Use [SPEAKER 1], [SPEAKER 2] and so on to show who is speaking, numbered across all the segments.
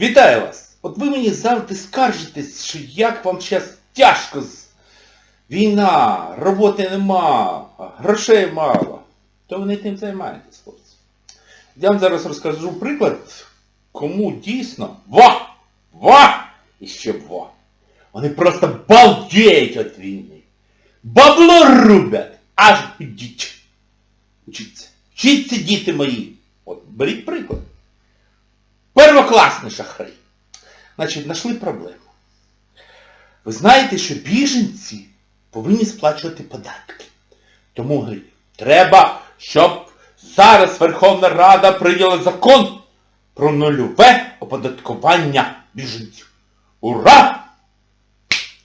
[SPEAKER 1] Вітаю вас! От ви мені завжди скаржитесь, що як вам зараз тяжко. з- Війна, роботи нема, грошей мало. То ви не тим займаєтесь, хлопці. Я вам зараз розкажу приклад, кому дійсно ва! Ва! І ще ва. Вони просто балдеють від війни. Бабло рубять! Аж ідіть. Учіться. Вчіться, діти мої. От беріть приклад. Первокласний шахрай. Значить, знайшли проблему. Ви знаєте, що біженці повинні сплачувати податки. Тому говорю, треба, щоб зараз Верховна Рада прийняла закон про нульове оподаткування біженців. Ура!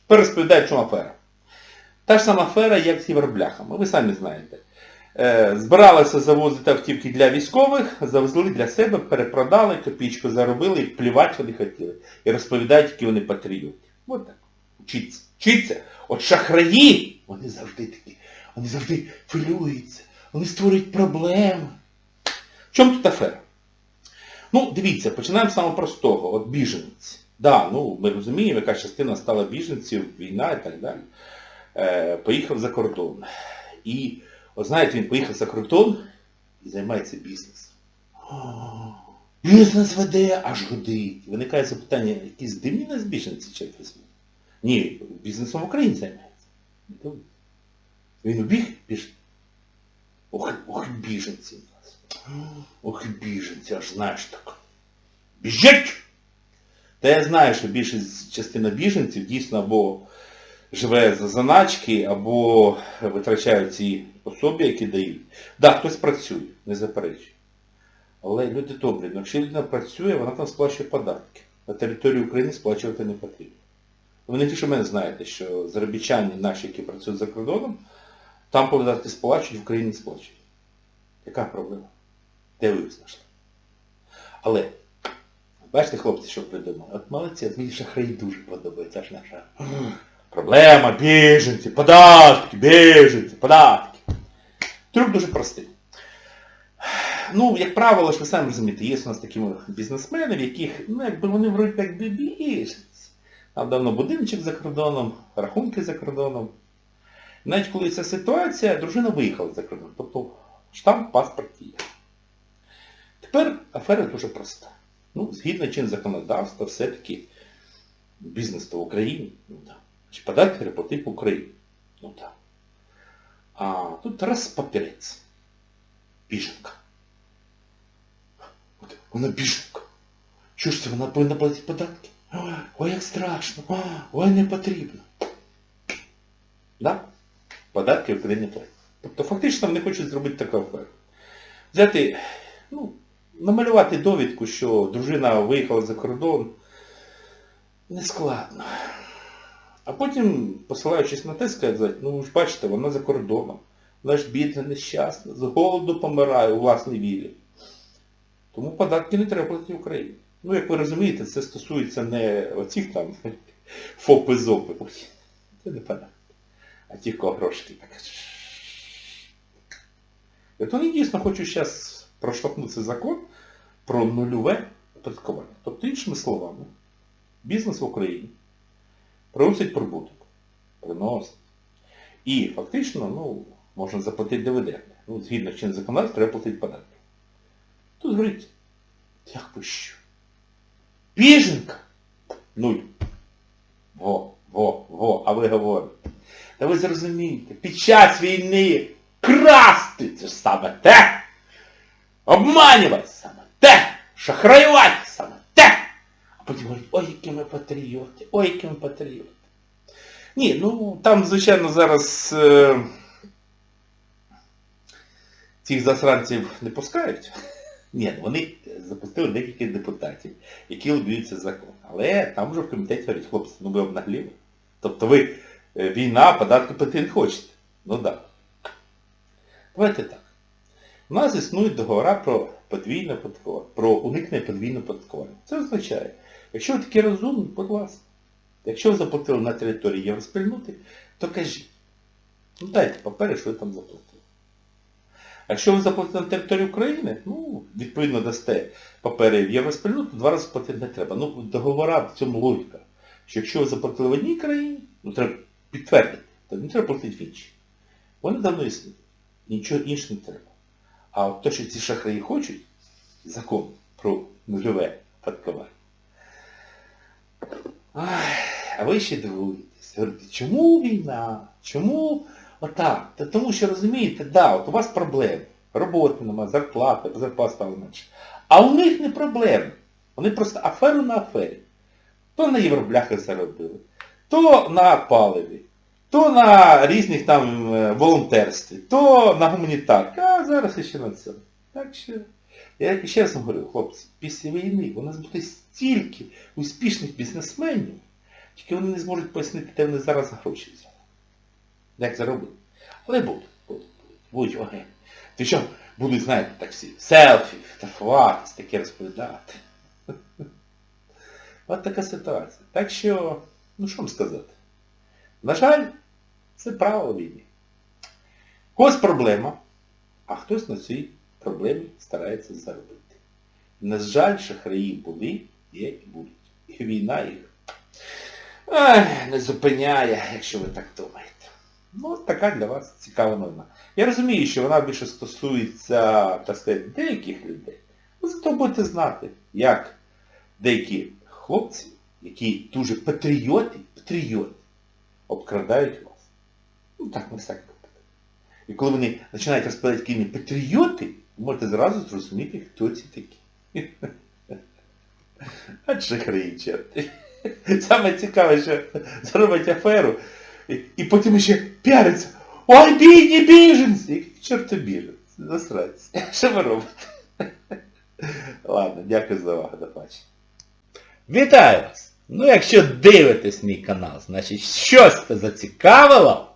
[SPEAKER 1] Пересповідаю, в чому афера. Та ж сама афера, як з євробляхами. Ви самі знаєте. Е, Збиралися завозити автівки для військових, завезли для себе, перепродали, копійку заробили і плівати вони хотіли. І розповідають, які вони патріоти. От так. Вчіться. Вчіться. От шахраї, вони завжди такі. Вони завжди хвилюються. Вони створюють проблеми. В чому тут афера? Ну, дивіться, починаємо з самого простого. От біженці. Да, ну, ми розуміємо, яка частина стала біженців, війна і так далі. Е, поїхав за кордон. І От знаєте, він поїхав за кордон і займається бізнесом. Бізнес веде, аж годить. Виникає запитання, якісь дивні нас біженці чи якісь? Ні, бізнесом в Україні займається. Він убіг біж. Ох, ох, біженці у нас. Ох, біженці, аж знаєш так. Біжить! Та я знаю, що більшість частина біженців дійсно або живе за заначки, або витрачають ці пособі, які дають. Так, хтось працює, не заперечую. Але люди добрі, ну, якщо людина працює, вона там сплачує податки. На території України сплачувати не потрібно. Ви не тільки мене знаєте, що заробітчани наші, які працюють за кордоном, там податки сплачують, в Україні сплачують. Яка проблема? Де ви знайшли? Але, бачите, хлопці, що придумали? От молодці, мені шахраї дуже подобається аж наша. Проблема, біженці, податки, біженці, податки. Трюк дуже простий. Ну, як правило, ж ви самі розумієте, є у нас такі бізнесмени, в яких, ну, якби вони вроді як біженці. Там давно будиночок за кордоном, рахунки за кордоном. Навіть коли ця ситуація, дружина виїхала за кордон. Тобто штамп паспорт є. Тепер афера дуже проста. Ну, згідно чин законодавства, все-таки бізнес то в Україні. Ну, так. Чи податки переплатив в Україні. Ну так. А тут раз папірець. Біженка. От вона біженка. Що ж це, вона повинна платити податки? Ой, як страшно. Ой, не потрібно. Да? Податки в Україні платять. Тобто фактично вони хочуть зробити таку аферу. Взяти, ну, намалювати довідку, що дружина виїхала за кордон, не складно. А потім, посилаючись на те, сказати, ну ви ж бачите, вона за кордоном. Вона ж бідна, нещасна, з голоду помирає у власній вілі. Тому податки не треба платити Україні. Ну, як ви розумієте, це стосується не оцих там фопи зопи. Це не податки. А ті, кого грошки так. І от вони дійсно хочуть зараз проштовхнути закон про нульове оподаткування. Тобто, іншими словами, бізнес в Україні приносить прибуток. Приносить. І фактично, ну, можна заплатити дивіденди. Ну, згідно з чинним законодавством, треба платити податки. Тут говорить, як ви що? Біженка? Нуль. Во, во, во, а ви говорите. Та ви зрозумієте, під час війни красти це саме те. Обманювати саме те. Шахраювати саме Потім говорять, ой, які ми патріоти, ой, які ми патріоти. Ні, ну там, звичайно, зараз е, цих засранців не пускають. Ні, ну, вони запустили декілька депутатів, які лобіються закон. Але там вже в комітеті говорять, хлопці, ну ви обнагліли. Тобто ви е, війна, податки платити не хочете. Ну так. Да. Давайте так. У нас існують договори про подвійне податкування, про уникнення подвійного податкування. Це означає, якщо ви такі розумні, будь ласка, якщо ви заплатили на території євроспільноти, то кажіть, ну дайте папери, що ви там заплатили. А якщо ви заплатите на територію України, ну, відповідно дасте папери в євроспільноту, два рази платити не треба. Ну, договора в цьому логіка. Що якщо ви заплатили в одній країні, ну треба підтвердити, то не треба платити в іншій. Вони давно існують. Нічого іншого не треба. А от те, що ці шахраї хочуть, закон про нульове оподаткування. А ви ще дивуєтесь. Говорите, чому війна? Чому отак? Та тому що розумієте, да, от у вас проблеми. Роботи немає, зарплати, зарплата стала менше. А у них не проблеми. Вони просто аферу на афері. То на євробляхах заробили, то на паливі, то на різних там е, волонтерстві, то на гуманітарках, а зараз ще на цьому. Так що, я ще раз вам говорю, хлопці, після війни у нас буде стільки успішних бізнесменів, тільки вони не зможуть пояснити, де вони зараз гроші взяли. Як заробити. Але будуть, будуть, будуть, будуть огені. Ти що, будуть, знаєте, так всі, селфі, фотографуватись, таке розповідати. От така ситуація. Так що, ну що вам сказати? На жаль, це правило війни. Когось проблема, а хтось на цій проблемі старається заробити. На жаль, шахраї були, є і будуть. І війна їх ай, не зупиняє, якщо ви так думаєте. Ну, така для вас цікава новина. Я розумію, що вона більше стосується, так сказати, деяких людей. Ну, зато будете знати, як деякі хлопці, які дуже патріоти, патріоти, обкрадають вас. Ну так, не всяк випадок. І коли вони починають розповідати, які вони патріоти, ви можете зразу зрозуміти, хто ці такі. А шахраї черти. Саме цікаве, що зробить аферу, і, і потім ще піариться. Ой, бідні біженці! Які чорти біженці? Засраться. Що ви робите? Ладно, дякую за увагу, до побачення. Вітаю вас! Ну якщо дивитесь мій канал, значить щось це зацікавило,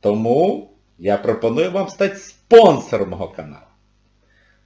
[SPEAKER 1] тому я пропоную вам стати спонсором мого каналу.